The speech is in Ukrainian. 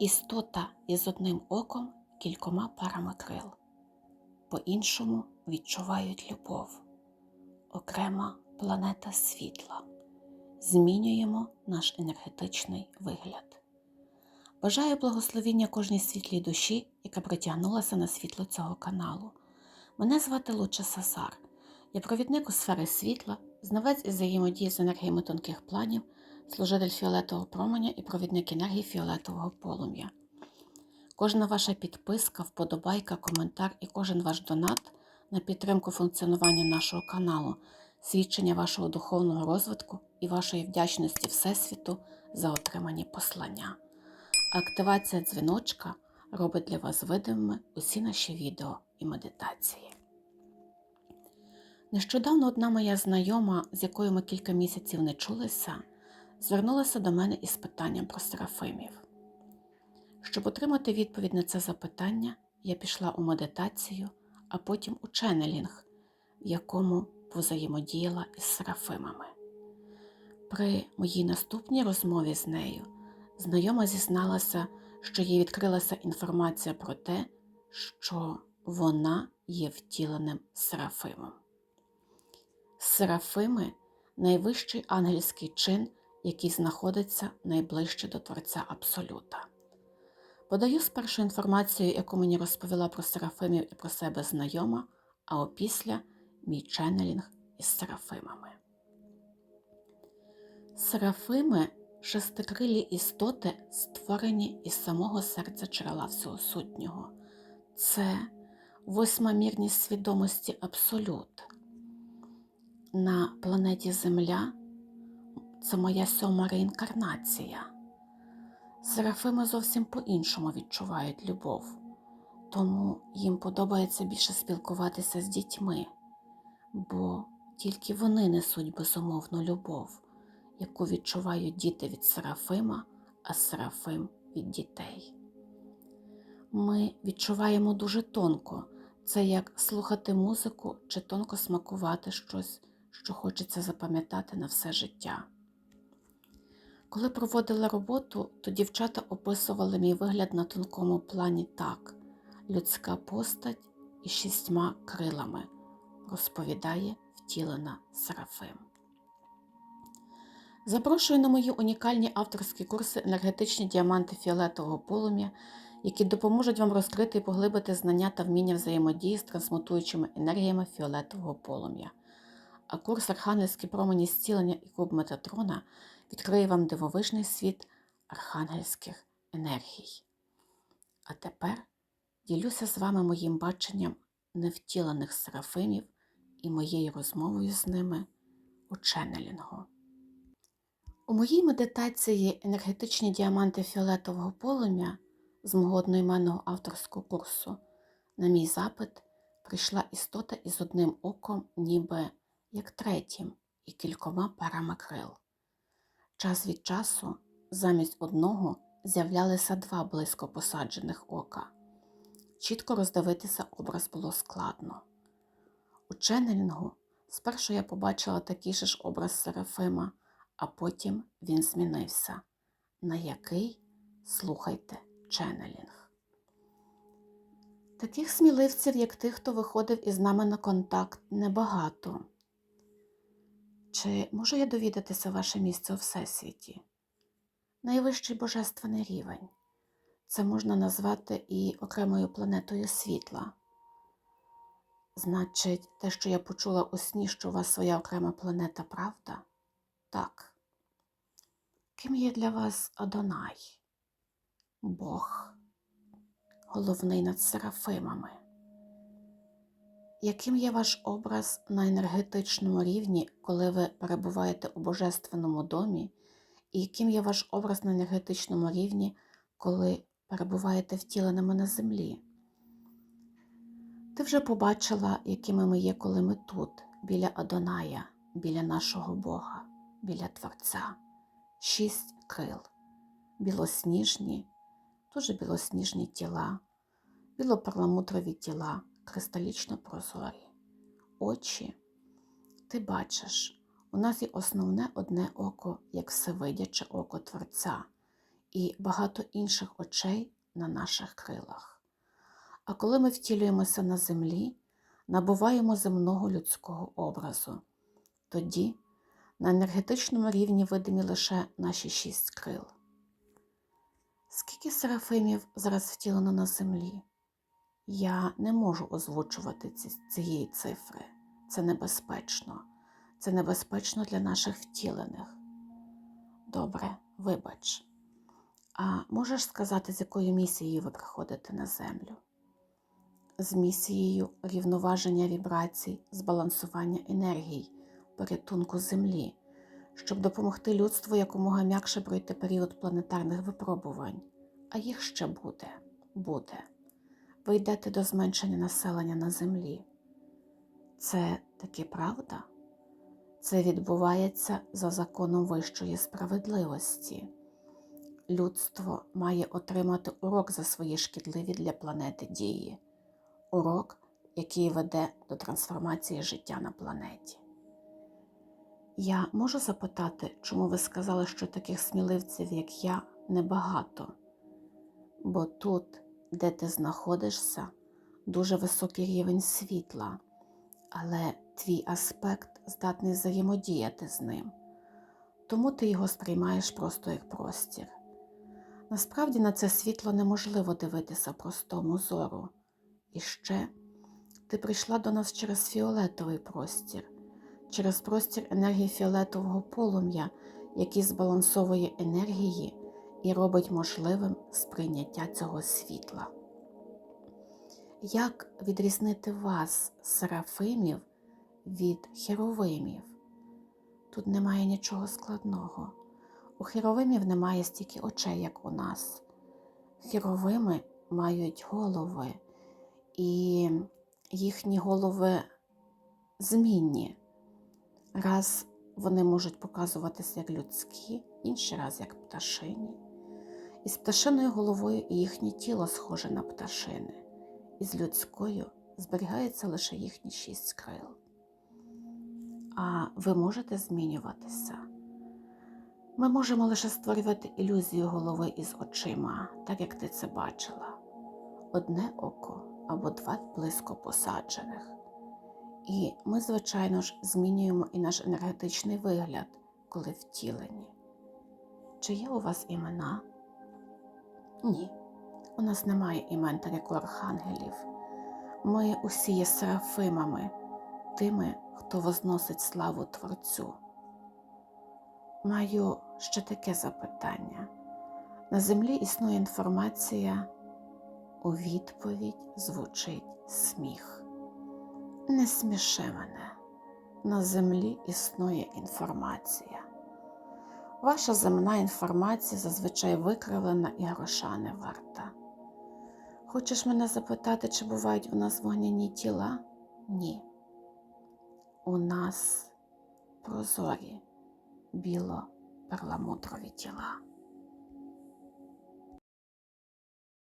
Істота із одним оком кількома парами крил, по-іншому відчувають любов, окрема планета світла. Змінюємо наш енергетичний вигляд. Бажаю благословіння кожній світлій душі, яка притягнулася на світло цього каналу. Мене звати Луча Сазар. Я провідник у сфери світла, знавець із взаємодії з енергіями тонких планів, служитель фіолетового променя і провідник енергії фіолетового полум'я. Кожна ваша підписка, вподобайка, коментар і кожен ваш донат на підтримку функціонування нашого каналу, свідчення вашого духовного розвитку і вашої вдячності Всесвіту за отримані послання. Активація дзвіночка робить для вас видимими усі наші відео і медитації. Нещодавно одна моя знайома, з якою ми кілька місяців не чулися, звернулася до мене із питанням про серафимів. Щоб отримати відповідь на це запитання, я пішла у медитацію, а потім у ченнелінг, в якому взаємодіяла із серафимами. При моїй наступній розмові з нею знайома зізналася, що їй відкрилася інформація про те, що вона є втіленим серафимом. Серафими найвищий ангельський чин, який знаходиться найближче до Творця Абсолюта. Подаю спершу інформацію, яку мені розповіла про серафимів і про себе знайома, а опісля мій ченнелінг із серафимами. Серафими шестикрилі істоти, створені із самого серця джерела всього сутнього. Це восьмомірність свідомості Абсолют. На планеті Земля це моя сьома реінкарнація. Серафими зовсім по-іншому відчувають любов, тому їм подобається більше спілкуватися з дітьми, бо тільки вони несуть безумовну любов, яку відчувають діти від Серафима, а Серафим від дітей. Ми відчуваємо дуже тонко це як слухати музику чи тонко смакувати щось, що хочеться запам'ятати на все життя. Коли проводила роботу, то дівчата описували мій вигляд на тонкому плані так: людська постать із шістьма крилами, розповідає втілена Серафим. Запрошую на мої унікальні авторські курси енергетичні діаманти фіолетового полум'я, які допоможуть вам розкрити і поглибити знання та вміння взаємодії з трансмутуючими енергіями фіолетового полум'я. А курс Архангельські промені зцілення і куб Метатрона відкриє вам дивовижний світ архангельських енергій. А тепер ділюся з вами моїм баченням невтілених серафимів і моєю розмовою з ними у ченнелінгу. У моїй медитації енергетичні діаманти фіолетового полум'я з мого одноіменного авторського курсу на мій запит прийшла істота із одним оком, ніби як третім, і кількома парами крил. Час від часу замість одного з'являлися два близько посаджених ока. Чітко роздивитися образ було складно. У ченнелінгу спершу я побачила такий же ж образ Серафима, а потім він змінився. На який слухайте ченнелінг. Таких сміливців, як тих, хто виходив із нами на контакт, небагато. Чи можу я довідатися ваше місце у Всесвіті? Найвищий божественний рівень. Це можна назвати і окремою планетою світла. Значить, те, що я почула у сні, що у вас своя окрема планета, правда? Так. Ким є для вас Адонай? Бог, головний над серафимами. Яким є ваш образ на енергетичному рівні, коли ви перебуваєте у Божественному домі, і яким є ваш образ на енергетичному рівні, коли перебуваєте втіленими на землі? Ти вже побачила, якими ми є, коли ми тут, біля Адоная, біля нашого Бога, біля Творця, шість крил, білосніжні, дуже білосніжні тіла, білоперламутрові тіла кристалічно прозорі. Очі, ти бачиш, у нас є основне одне око, як всевидяче око Творця, і багато інших очей на наших крилах. А коли ми втілюємося на землі, набуваємо земного людського образу. Тоді на енергетичному рівні видимі лише наші шість крил. Скільки серафимів зараз втілено на землі? Я не можу озвучувати ці, цієї цифри. Це небезпечно. Це небезпечно для наших втілених. Добре, вибач. А можеш сказати, з якою місією ви приходите на землю? З місією рівноваження вібрацій, збалансування енергій, порятунку Землі, щоб допомогти людству якомога м'якше пройти період планетарних випробувань. А їх ще буде, буде. Ви йдете до зменшення населення на Землі. Це таки правда? Це відбувається за законом вищої справедливості. Людство має отримати урок за свої шкідливі для планети дії, урок, який веде до трансформації життя на планеті. Я можу запитати, чому ви сказали, що таких сміливців, як я, небагато? Бо тут, де ти знаходишся, дуже високий рівень світла, але твій аспект здатний взаємодіяти з ним, тому ти його сприймаєш просто як простір. Насправді на це світло неможливо дивитися простому зору. І ще ти прийшла до нас через фіолетовий простір, через простір енергії фіолетового полум'я, який збалансовує енергії і робить можливим сприйняття цього світла. Як відрізнити вас, серафимів, від херовимів? Тут немає нічого складного. У херовимів немає стільки очей, як у нас. Херовими мають голови, і їхні голови змінні. Раз вони можуть показуватися як людські, інший раз як пташині. Із пташиною головою і їхнє тіло схоже на пташини, і з людською зберігається лише їхні шість крил. А ви можете змінюватися. Ми можемо лише створювати ілюзію голови із очима, так як ти це бачила, одне око або два близько посаджених. І ми, звичайно ж, змінюємо і наш енергетичний вигляд, коли втілені. Чи є у вас імена? Ні, у нас немає імен та як у архангелів. Ми усі є серафимами, тими, хто возносить славу Творцю. Маю ще таке запитання. На землі існує інформація, у відповідь звучить сміх. Не сміши мене. На землі існує інформація. Ваша земна інформація зазвичай викривлена і гроша не варта. Хочеш мене запитати, чи бувають у нас вогняні тіла? Ні. У нас прозорі біло-перламутрові тіла.